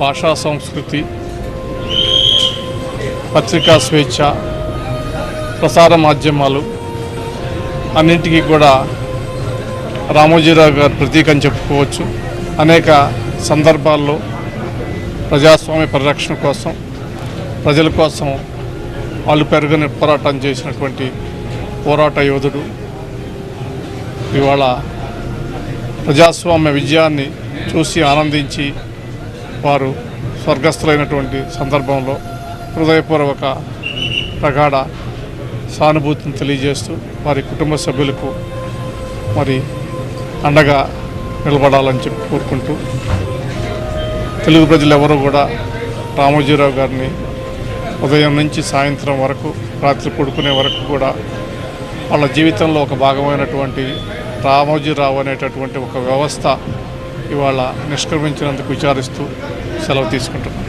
భాషా సంస్కృతి పత్రికా స్వేచ్ఛ ప్రసార మాధ్యమాలు అన్నింటికీ కూడా రామోజీరావు గారు ప్రతీక అని చెప్పుకోవచ్చు. అనేక సందర్భాల్లో ప్రజాస్వామ్య పరిరక్షణ కోసం ప్రజల కోసం వాళ్ళు పెరుగని పోరాటం చేసినటువంటి పోరాట యోధుడు. ఇవాళ ప్రజాస్వామ్య విజయాన్ని చూసి ఆనందించి వారు స్వర్గస్థులైనటువంటి సందర్భంలో హృదయపూర్వక ప్రగాఢ సానుభూతిని తెలియజేస్తూ వారి కుటుంబ సభ్యులకు మరి అండగా నిలబడాలని చెప్పి కోరుకుంటూ తెలుగు ప్రజలు ఎవరు కూడా రామోజీరావు గారిని ఉదయం నుంచి సాయంత్రం వరకు రాత్రి పడుకునే వరకు కూడా వాళ్ళ జీవితంలో ఒక భాగమైనటువంటి రామోజీరావు అనేటటువంటి ఒక వ్యవస్థ ఇవాళ నిష్క్రమించినందుకు విచారిస్తూ సెలవు తీసుకుంటున్నాను